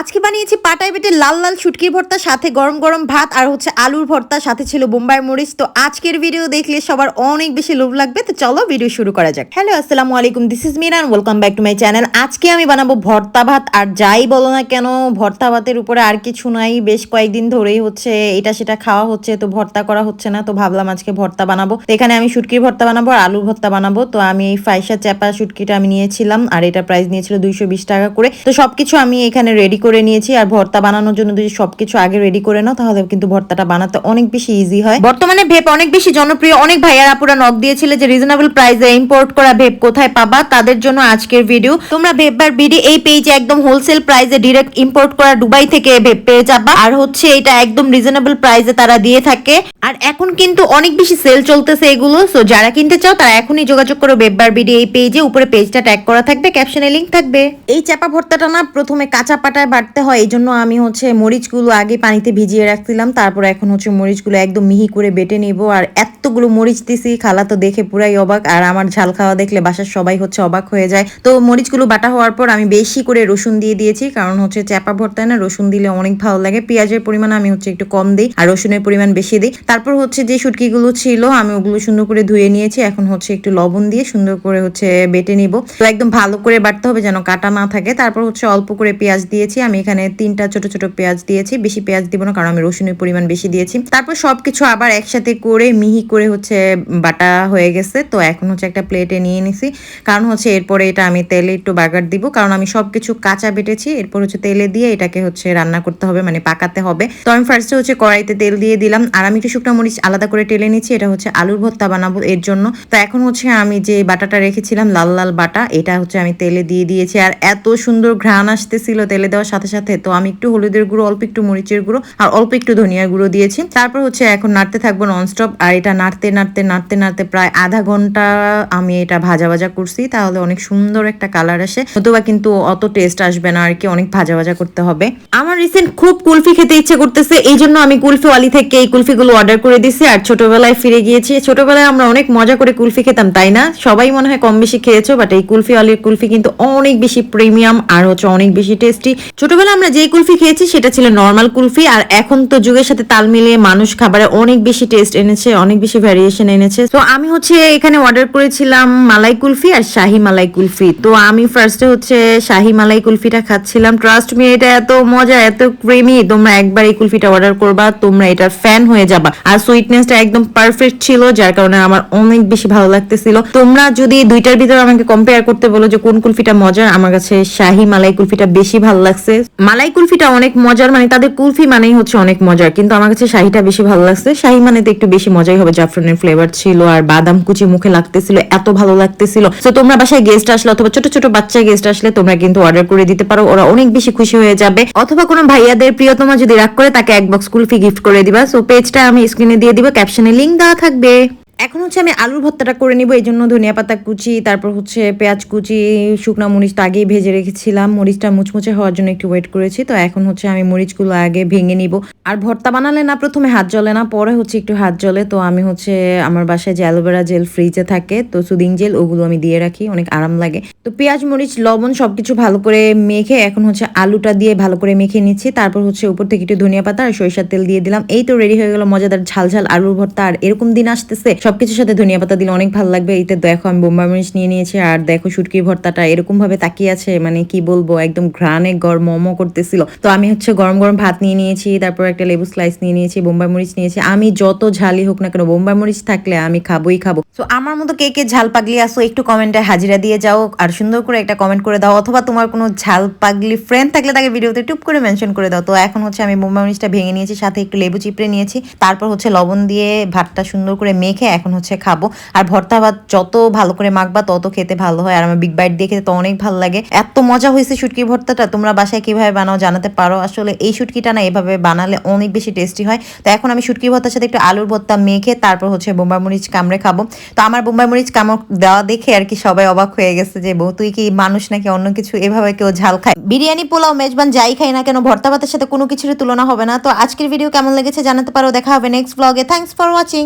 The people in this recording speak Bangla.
আজকে বানিয়েছি পাটাই বেটে লাল লাল শুটকির ভর্তা, সাথে গরম গরম ভাত আর হচ্ছে আলুর ভর্তা, সাথে ছিল বোম্বাই মরিচ। তো আজকের ভিডিও দেখলে সবার অনেক বেশি লোভ লাগবে। তো চলো ভিডিও শুরু করা যাক। হ্যালো আসসালামু আলাইকুম this is Miran welcome back to my channel আজকে আমি বানাবো ভর্তা ভাত, আর যাই বলো না কেন, ভর্তা ভাতের উপরে আর কিছু নাই। বেশ কয়েকদিন ধরেই হচ্ছে এটা সেটা খাওয়া হচ্ছে, তো ভর্তা করা হচ্ছে না। তো ভাবলাম আজকে ভর্তা বানাবো। তো এখানে আমি শুটকির ভর্তা বানাবো আর আলুর ভর্তা বানাবো। তো আমি এই ফাইসা চ্যাপা শুটকিটা আমি নিয়েছিলাম, আর এটা প্রাইস নিয়েছিল দুইশো বিশ টাকা করে। তো সবকিছু আমি এখানে রেডি করে নিয়েছি আর ভর্তা বানানোর জন্য যদি সবকিছু আগে রেডি করে নাও, তাহলে কিন্তু ভর্তাটা বানাতে অনেক বেশি ইজি হয়। বর্তমানে ভেপ অনেক বেশি জনপ্রিয়, অনেক ভাইয়ার আপুরা নক দিয়েছিল যে রিজনেবল প্রাইসে ইম্পোর্ট করা ভেপ কোথায় পাবা, তাদের জন্য আজকের ভিডিও তোমরা ভেপ বার বিডি এই পেজে একদম হোলসেল প্রাইসে ডিরেক্ট ইম্পোর্ট করা দুবাই থেকে ভেপ পেয়ে যাবা। আর হচ্ছে এটা একদম রিজনেবল প্রাইসে তারা দিয়ে থাকে। আর এখন কিন্তু অনেক বেশি সেল চলতেছে এগুলো সো যারা কিনতে চাও তারা এখনই যোগাযোগ করো বেববার বিডি এই পেজে উপরে পেজটা ট্যাগ করা থাকবে ক্যাপশনে লিংক থাকবে। এই চাপা ভর্তাটা না প্রথমে কাঁচা পাটায় বাটতে হয়, এই জন্য আমি হচ্ছে মরিচগুলো আগে পানিতে ভিজিয়ে রাখছিলাম, তারপর এখন হচ্ছে মরিচগুলো একদম মিহি করে বেটে নিব, আর এতগুলো মরিচ দিছি, খালা তো দেখে পুরাই অবাক, আর আমার ঝাল খাওয়া দেখলে বাসার সবাই হচ্ছে অবাক হয়ে যায়। তো মরিচগুলো বাটা হওয়ার পর আমি বেশি করে রসুন দিয়ে দিয়েছি, কারণ হচ্ছে চাপা ভর্তায় না রসুন দিলে অনেক ভালো লাগে, পেঁয়াজের পরিমাণ আমি হচ্ছে একটু কম দিই, আর রসুনের পরিমাণ বেশি দিই। তারপর হচ্ছে যে শুটকিগুলো ছিল, আমি ওগুলো সুন্দর করে ধুয়ে নিয়েছি, এখন হচ্ছে একটু লবণ দিয়ে সুন্দর করে হচ্ছে বেটে নিব। তো একদম ভালো করে বাটতে হবে যেন কাটা না থাকে, তারপর হচ্ছে অল্প করে পেঁয়াজ দিয়েছি আমি এখানে তিনটা ছোট ছোট পেঁয়াজ দিয়েছি। বেশি পেঁয়াজ দিব না, কারণ আমি রসুনের পরিমাণ বেশি দিয়েছি। তারপর সবকিছু আবার একসাথে করে মিহি করে হচ্ছে বাটা হয়ে গেছে। তো এখন হচ্ছে একটা প্লেটে নিয়ে নিছি। কারণ হচ্ছে এরপরে এটা আমি তেলে একটু বাগার দিব। কারণ আমি সবকিছু কাঁচা বেটেছি। এরপর হচ্ছে তেলে দিয়ে এটাকে হচ্ছে রান্না করতে হবে মানে পাকাতে হবে। তো আমি ফার্স্টে হচ্ছে কড়াইতে তেল দিয়ে দিলাম। আর আমি একটু শুকনো মরিচ আলাদা করে টেলে নিচ্ছি। এটা হচ্ছে আলুর ভর্তা বানাবো এর জন্য। তো এখন হচ্ছে আমি যে বাটাটা রেখেছিলাম, লাল লাল বাটা, এটা হচ্ছে আমি তেলে দিয়ে দিয়েছি। আর এত সুন্দর ঘ্রাণ আসতেছিল তেলে দেওয়ার সাথে সাথে তো আমি একটু হলুদের গুঁড়ো, অল্প একটু মরিচের গুঁড়ো আর অল্প একটু ধনিয়ার গুঁড়ো দিয়েছি। তারপর হচ্ছে এখন নাড়তে থাকব ননস্টপ আর এটা নাড়তে নাড়তে নাড়তে নাড়তে প্রায় আধা ঘণ্টা আমি এটা ভাজা ভাজা করছি। তাহলে অনেক সুন্দর একটা কালার আসে। নতুবা কিন্তু অত টেস্ট আসবে না আর কি, অনেক ভাজা ভাজা করতে হবে। আমার রিসেন্ট খুব কুলফি খেতে ইচ্ছে করতেছে এই জন্য আমি কুলফি ওয়ালি থেকে এই কুলফিগুলো অর্ডার করে দিছি আর ছোটবেলায় ফিরে গিয়েছি। ছোটবেলায় আমরা অনেক মজা করে কুলফি খেতাম, তাই না? সবাই মনে হয় কম বেশি খেয়েছো বাট এই কুলফি ওয়ালির কুলফি কিন্তু অনেক বেশি প্রিমিয়াম আর হচ্ছে অনেক বেশি টেস্টি ছোটবেলায় আমরা যেই কুলফি খেয়েছি, সেটা ছিল নর্মাল কুলফি, আর এখন তো যুগের সাথে তাল মিলিয়ে মানুষ খাবারে অনেক বেশি টেস্ট এনেছে, অনেক বেশি ভ্যারিয়েশন এনেছে। তো আমি হচ্ছে এখানে অর্ডার করেছিলাম মালাই কুলফি আর শাহি মালাই কুলফি। তো আমি ফার্স্টে হচ্ছে শাহি মালাই কুলফিটা খাচ্ছিলাম। ট্রাস্ট মি এটা এত মজা, এত ক্রিমি তোমরা একবার এই কুলফিটা অর্ডার করবা, তোমরা এটা ফ্যান হয়ে যাবা। আর সুইটনেসটা একদম পারফেক্ট ছিল, যার কারণে আমার অনেক বেশি ভালো লাগতেছিল। তোমরা যদি দুইটার ভিতরে আমাকে কম্পেয়ার করতে বলো যে কোন কুলফিটা মজার, আমার কাছে শাহি মালাই কুলফিটা বেশি ভালো লাগছে। মালাই কুলফিটা অনেক মজার মানে তাদের কুলফি মানেই হচ্ছে অনেক মজার। কিন্তু আমার কাছে শাহিটা বেশি ভালো লাগছে। শাহি মানে তো একটু বেশি মজাই হবে, জাফরানের ফ্লেভার ছিল আর বাদাম কুচি মুখে লাগতেছিল, এত ভালো লাগতেছিল। তো তোমরা বাসায় গেস্ট আসলে অথবা ছোট ছোট বাচ্চা গেস্ট আসলে তোমরা কিন্তু অর্ডার করে দিতে পারো, ওরা অনেক বেশি খুশি হয়ে যাবে। অথবা কোনো ভাইয়াদের প্রিয়তমা যদি রাগ করে, তাকে এক বক্স কুলফি গিফট করে দিবা। সো পেজটা আমি স্ক্রিনে দিয়ে দিব ক্যাপশনে লিংক দেওয়া থাকবে। এখন হচ্ছে আমি আলুর ভর্তাটা করে নিব, এই জন্য ধনিয়া পাতা কুচি, তারপর হচ্ছে পেঁয়াজ কুচি, শুকনো মরিচ তো আগেই ভেজে রেখেছিলাম, মরিচটা মুচমুচে হওয়ার জন্য একটু ওয়েট করেছি, তো এখন হচ্ছে আমি মরিচগুলো আগে ভেঙে নিব। আর ভর্তা বানালে না প্রথমে হাত জ্বলে না, পরে হচ্ছে একটু হাত জ্বলে, তো আমি হচ্ছে আমার বাসায় যে অ্যালোভেরা জেল ফ্রিজে থাকে, তো সুদিং জেল ওগুলো আমি দিয়ে রাখি, অনেক আরাম লাগে। তো পেঁয়াজ, মরিচ, লবণ সবকিছু ভালো করে মেখে এখন হচ্ছে আলুটা দিয়ে ভালো করে মেখে নিচ্ছি, তারপর হচ্ছে উপর থেকে একটু ধনিয়া পাতা আর সরিষার তেল দিয়ে দিলাম। এই তো রেডি হয়ে গেল মজাদার ঝাল ঝাল আলুর ভর্তা, আর এরকম দিন আসতেছে সবকিছুর সাথে ধনিয়া পাতা দিলে অনেক ভালো লাগবে। এইতে দেখো, আমি বোম্বাই মরিচ নিয়ে নিয়েছি আর দেখো শুটকির ভর্তাটা এরকম ভাবে তাকিয়ে আছে মানে কি বলব, একদম ঘ্রাণে গরম মোমো করতেছিল। তো আমি হচ্ছে গরম গরম ভাত নিয়ে নিয়েছি, তারপর একটা লেবু স্লাইস নিয়ে নিয়েছি, বোম্বাই মরিচ নিয়েছি। আমি যত ঝালই হোক না কেন, বোম্বাই মরিচ থাকলে আমি খাবোই খাব। তো আমার মতো কে কে ঝাল পাগলি আসো একটু কমেন্টে হাজিরা দিয়ে যাও, আর সুন্দর করে একটা কমেন্ট করে দাও, অথবা তোমার কোনো ঝাল পাগলি ফ্রেন্ড থাকলে তাকে ভিডিওতে টুপ করে মেনশন করে দাও। তো এখন হচ্ছে আমি বোম্বাই মরিচটা ভেঙে নিয়েছি, সাথে একটু লেবু চিপড়ে নিয়েছি, তারপর হচ্ছে লবণ দিয়ে ভাতটা সুন্দর করে মেখে এখন হচ্ছে খাব। আর ভর্তা ভাত যত ভালো করে মাখবা, তত খেতে ভালো হয়। আর আমার বিগ বাইট দিয়ে খেতে তো অনেক ভালো লাগে। এত মজা হয়েছে শুটকি ভর্তাটা। তোমরা বাসায় কীভাবে বানাও জানাতে পারো। আসলে এই শুটকিটা না এভাবে বানালে অনেক বেশি টেস্টি হয়। তো এখন আমি শুটকি ভর্তার সাথে একটু আলুর ভর্তা মেখে তারপর হচ্ছে বোম্বাই মরিচ কামড়ে খাব। তো আমার বোম্বাই মরিচ কামড় দেওয়া দেখে আর কি সবাই অবাক হয়ে গেছে যে, বউ, তুই কি মানুষ নাকি অন্য কিছু? এভাবে কেউ ঝাল খায়? বিরিয়ানি, পোলাও, মেজবান যাই খাই না কেন, ভর্তা ভাতের সাথে কোনো কিছুর তুলনা হবে না। তো আজকের ভিডিও কেমন লেগেছে জানাতে পারো। দেখা হবে নেক্সট ব্লগে থ্যাংকস ফর ওয়াচিং